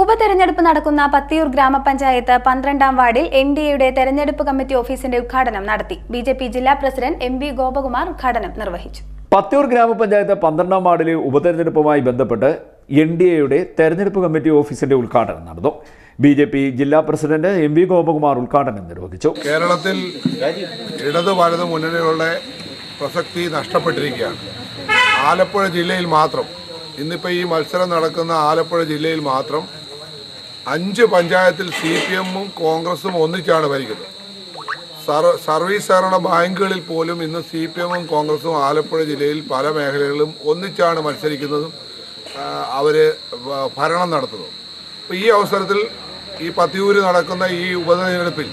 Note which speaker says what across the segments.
Speaker 1: ഉപതെരഞ്ഞെടുപ്പ് നടക്കുന്ന പത്തിയൂർ ഗ്രാമപഞ്ചായത്ത് പന്ത്രണ്ടാം വാർഡിൽ എൻ ഡി എയുടെ തെരഞ്ഞെടുപ്പ് കമ്മിറ്റി ഓഫീസിന്റെ ഉദ്ഘാടനം നടത്തി. ബി ജെ പി ജില്ലാ പ്രസിഡന്റ് എം വി ഗോപകുമാർ ഉദ്ഘാടനം നിർവഹിച്ചു.
Speaker 2: പത്തിയൂർ ഗ്രാമപഞ്ചായത്ത് പന്ത്രണ്ടാം വാർഡിലെ ഉപതെരഞ്ഞെടുപ്പുമായി ബന്ധപ്പെട്ട് എൻ ഡി എയുടെ തെരഞ്ഞെടുപ്പ് കമ്മിറ്റി ഓഫീസിന്റെ ഉദ്ഘാടനം നടന്നു. ബി ജെ പി ജില്ലാ പ്രസിഡന്റ് എം വി ഗോപകുമാർ ഉദ്ഘാടനം നിർവഹിച്ചു.
Speaker 3: കേരളത്തിൽ ഇടത് വലത് മുന്നണികളുടെ പ്രസക്തി നഷ്ടപ്പെട്ടിരിക്കുകയാണ്. ആലപ്പുഴ ജില്ലയിൽ മാത്രം ഇന്നിപ്പോൾ ഈ മത്സരം നടക്കുന്ന ആലപ്പുഴ ജില്ലയിൽ മാത്രം അഞ്ച് പഞ്ചായത്തിൽ സി പി എമ്മും കോൺഗ്രസും ഒന്നിച്ചാണ് ഭരിക്കുന്നത്. സർ സർവീസ് സഹകരണ ബാങ്കുകളിൽ പോലും ഇന്ന് സി പി എമ്മും കോൺഗ്രസും ആലപ്പുഴ ജില്ലയിൽ പല മേഖലകളിലും ഒന്നിച്ചാണ് മത്സരിക്കുന്നതും അവർ ഭരണം നടത്തുന്നതും. അപ്പോൾ ഈ അവസരത്തിൽ ഈ പത്തിയൂര് നടക്കുന്ന ഈ ഉപതെരഞ്ഞെടുപ്പിൽ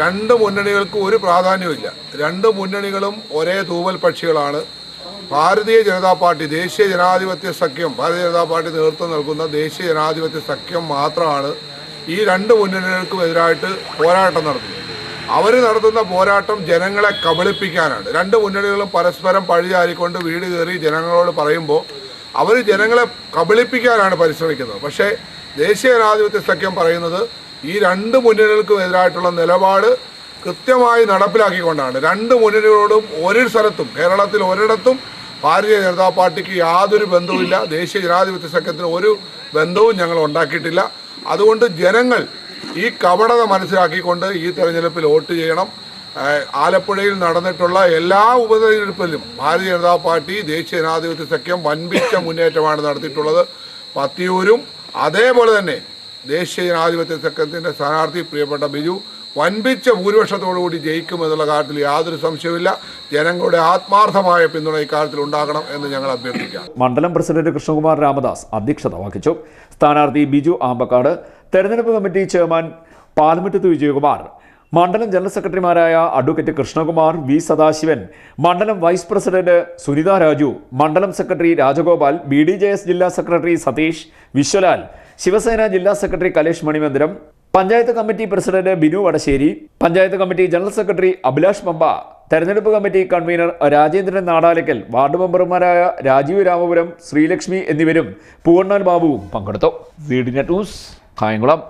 Speaker 3: രണ്ട് മുന്നണികൾക്കും ഒരു പ്രാധാന്യമില്ല രണ്ട് മുന്നണികളും ഒരേ തൂവൽ പക്ഷികളാണ്. ഭാരതീയ ജനതാ പാർട്ടി ദേശീയ ജനാധിപത്യ സഖ്യം ഭാരതീയ ജനതാ പാർട്ടി നേതൃത്വം നൽകുന്ന ദേശീയ ജനാധിപത്യ സഖ്യം മാത്രമാണ് ഈ രണ്ട് മുന്നണികൾക്കും എതിരായിട്ട് പോരാട്ടം നടത്തുന്നത്. അവർ നടത്തുന്ന പോരാട്ടം ജനങ്ങളെ കബളിപ്പിക്കാനാണ്. രണ്ട് മുന്നണികളും പരസ്പരം പഴിചാരിക്കൊണ്ട് വീട് കയറി ജനങ്ങളോട് പറയുമ്പോൾ അവർ ജനങ്ങളെ കബളിപ്പിക്കാനാണ് പരിശ്രമിക്കുന്നത്. പക്ഷേ ദേശീയ ജനാധിപത്യ സഖ്യം പറയുന്നത് ഈ രണ്ട് മുന്നണികൾക്കും എതിരായിട്ടുള്ള നിലപാട് കൃത്യമായി നടപ്പിലാക്കിക്കൊണ്ടാണ്. രണ്ട് മുന്നണികളോടും ഒരു സ്ഥലത്തും കേരളത്തിൽ ഒരിടത്തും ഭാരതീയ ജനതാ പാർട്ടിക്ക് യാതൊരു ബന്ധവുമില്ല. ദേശീയ ജനാധിപത്യ സഖ്യത്തിന് ഒരു ബന്ധവും ഞങ്ങൾ ഉണ്ടാക്കിയിട്ടില്ല. അതുകൊണ്ട് ജനങ്ങൾ ഈ കപടത മനസ്സിലാക്കിക്കൊണ്ട് ഈ തെരഞ്ഞെടുപ്പിൽ വോട്ട് ചെയ്യണം. ആലപ്പുഴയിൽ നടന്നിട്ടുള്ള എല്ലാ ഉപതെരഞ്ഞെടുപ്പിലും ഭാരതീയ ജനതാ പാർട്ടി ദേശീയ ജനാധിപത്യ സഖ്യം വൻപിച്ച മുന്നേറ്റമാണ് നടത്തിയിട്ടുള്ളത്. പത്തിയൂരും അതേപോലെ തന്നെ ദേശീയ ജനാധിപത്യ സഖ്യത്തിന്റെ സ്ഥാനാർത്ഥി പ്രിയപ്പെട്ട ബിജു വൻപിച്ച ഭൂരിപക്ഷത്തോടുകൂടി ജയിക്കുമെന്നുള്ള കാര്യത്തിൽ യാതൊരു സംശയമില്ല ജനങ്ങളുടെ ആത്മാർത്ഥമായ പിന്തുണ ഇക്കാര്യത്തിൽ ഉണ്ടാകണം എന്ന് ഞങ്ങൾ അഭ്യർത്ഥിക്കാം
Speaker 2: മണ്ഡലം പ്രസിഡന്റ് കൃഷ്ണകുമാർ രാമദാസ് അധ്യക്ഷത വഹിച്ചു. സ്ഥാനാർത്ഥി ബിജു ആമ്പക്കാട് തെരഞ്ഞെടുപ്പ് കമ്മിറ്റി ചെയർമാൻ പാലമുറ്റത്ത് വിജയകുമാർ മണ്ഡലം ജനറൽ സെക്രട്ടറിമാരായ അഡ്വക്കേറ്റ് കൃഷ്ണകുമാർ വി സദാശിവൻ മണ്ഡലം വൈസ് പ്രസിഡന്റ് സുനിത രാജു മണ്ഡലം സെക്രട്ടറി രാജഗോപാൽ ബി ജില്ലാ സെക്രട്ടറി സതീഷ് വിശ്വലാൽ ശിവസേന ജില്ലാ secretary Kalesh Manimandiram panchayat committee president Binu Vadasseri panchayat committee general secretary Abhilash Pampa തെരഞ്ഞെടുപ്പ് committee convener Rajendran Nadalakkal ward മെമ്പർമാരായ രാജീവ് രാമപുരം ശ്രീലക്ഷ്മി എന്നിവരും പൂവണ്ണാൻ ബാബുവും പങ്കെടുത്തു. വീടിനെ ന്യൂസ് കായംകുളം.